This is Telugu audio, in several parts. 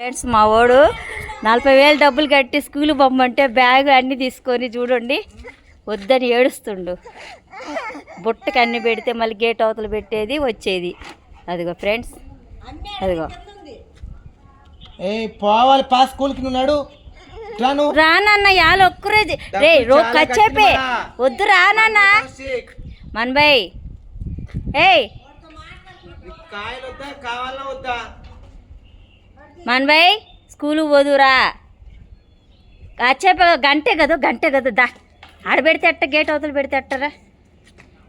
ఫ్రెండ్స్ మా వాడు నలభై వేలు డబ్బులు కట్టి స్కూల్ పంపంటే బ్యాగ్ అన్నీ తీసుకొని చూడండి వద్దని ఏడుస్తుండు. బుట్టకి అన్ని పెడితే మళ్ళీ గేట్ అవతల పెట్టేది వచ్చేది. అదిగో ఫ్రెండ్స్ అదిగో. ఏ పోవాలి పా స్కూల్కి నువ్వు నడు రాను. రానన్న యాలు ఒక్కరే రే రో చాలా కచ్చేపే? వద్దు రానన్న. మన్బాయ్ ఏయ్. కావాలా వద్దా? మన్బాయ్ స్కూలు పోదురా. కచ్చేప గంటే కదా గంటే కదా దా. ఆడ పెడితే ఎట్ట గేట్ అవతల పెడితే ఎట్టరా?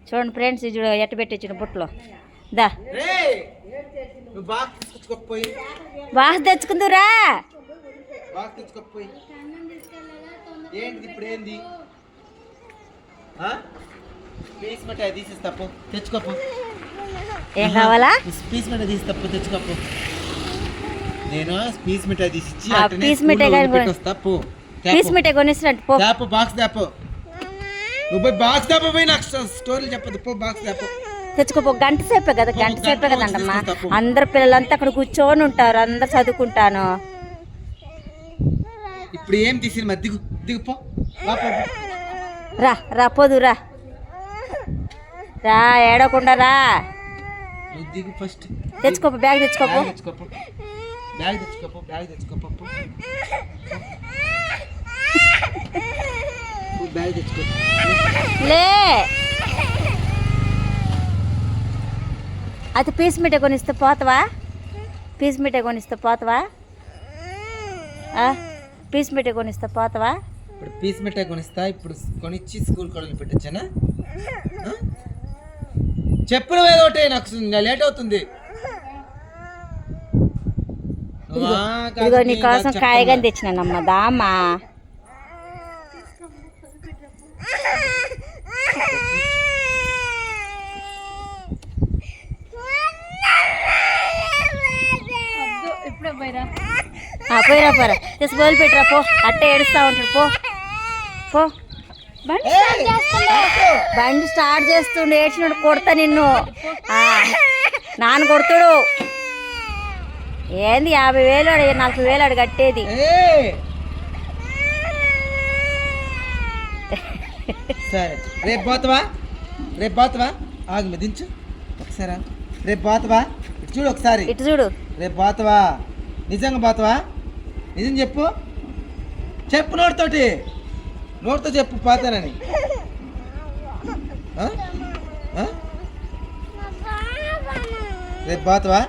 చూడండి ఫ్రెండ్స్ చూడు ఎట్ట పెట్టించిన బుట్టలో. దా. వాస తెచ్చుకుందురా. ఏం కావాలా? పీస్ మిఠాయి తీసి తప్పు తెచ్చుకోపో. నేను పీస్ మిఠాయి తీసి ఇచ్చి ఆ, అట్టనే పీస్ స్కూల్లో మిఠాయి కానీ వదిలిపెట్టొస్తా, పో. పీస్ మిఠాయి కొనిస్తున్నట్టు పో. తేపో బాక్స్ తేపో నువ్వు పోయి బాక్స్ తేపో పోయి నాకు స్టోరీలు చెప్పదు పో బాక్స్ తేపో తెచ్చుకోపో గంట సేపే కదా గంట గంట సేపే కదండమ్మా తీసుకొస్తా, పో. అందరు పిల్లలంతా అక్కడ కూర్చొని ఉంటారు అందరు చదువుకుంటాను. ఇప్పుడు ఏం తీసి మరి? దిగు దిగు పో. రా పో, పో. రా రా పోదు రా. రా ఏడవకుండా రా. నువ్వు దిగు ఫస్ట్ తెచ్చుకోపో బ్యాగ్ తెచ్చుకోపో బ్యాగ్ తెచ్చుకోపో బ్యాగ్ తెచ్చుకోపో బ్యాగ్ తెచ్చుకోపో. పో. పో, బ్యాగ్ తెచ్చుకో. లే. అది పీస్ మిఠాయి కొనిస్తే పోతావా? పీస్ మిఠాయి కొనిస్తే పోతావా? పీస్ మిఠాయి కొనిస్తే పోతావా? ఇప్పుడు పీస్ మిఠాయి కొనిస్తా ఇప్పుడు కొనిచ్చి స్కూల్ కొడలు పెట్టచ్చనా? చెప్పు ఏదో ఒకటి నాకు లేట్ అవుతుంది నువ్వు ఆ కాదు, ఇదిగో నీ నేను కోసం కాదు కాయగాని. తెచ్చినానమ్మా దామా ఆ, పోయిరా పోరా తీసి బోలు పెట్టరా పో. అట్టే ఏడుస్తా ఉంటాడు పో. పో. బండి స్టార్ట్ చేస్తుండే. బండి స్టార్ట్ చేస్తుండే ఏడ్చినాడు కొడతా నిన్ను. ఆ, నాన్న కొడతాడు. ఏంది యాభై వేలు నలభై వేలు ఆడు కట్టేది! సరే రేపు పోతావా? రేపు పోతావా? ఆగు దించు. ఒకసారి. రేపు పోతావా? ఇటు చూడు ఒకసారి. ఇటు చూడు. రేపు పోతావా? నిజంగా పోతావా? నిజం చెప్పు. చెప్పు నోటితోటి. నోటితో చెప్పు పోతానని? రేపు పోతావా?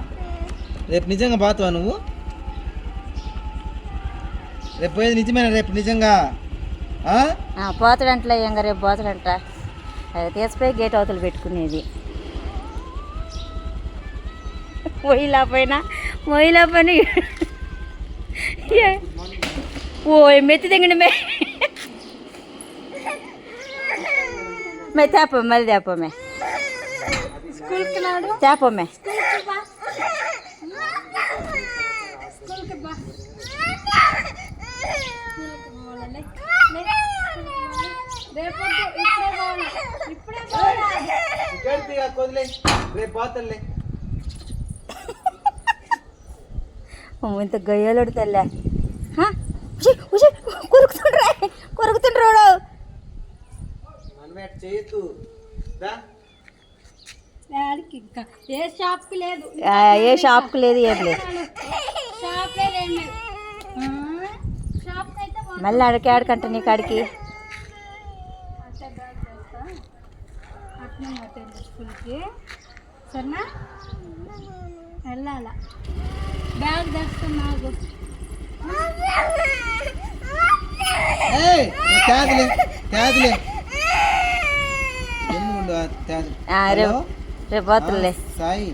రేపు నిజంగా పోతావా నువ్వు? రేపు పోయేది నిజమేనా రేపు నిజంగా? ఆ? ఆ, పోతాడంటలే ఇంకా రేపు పోతాడంట. అది తీసిపోయి గేట్ అవతలు పెట్టుకునేది. మొయిలా పైన మొయిలా పైన ఓ మెత్తి దిగండి మే. మే తేప మళ్ళీ తేపమే తేపమే ఇక్కడికి ఇక వదిలే రేపు పోతలే ఇంత గయ్యాలోడు తెల్లే. కొరుకుతుండ్రా. కొరుకుతుండ్రాడు ఏ షాప్కి లేదు. ఏ షాప్కి లేదు ఏం లేదు. షాప్ లేదు. మళ్ళీ అడికి ఆడకంట నీ కాడికి స్కూల్కి సరేనా వెళ్ళాలా బ్యాగ్ తెస్తున్నాగు రేపు పోతులే. సాయి.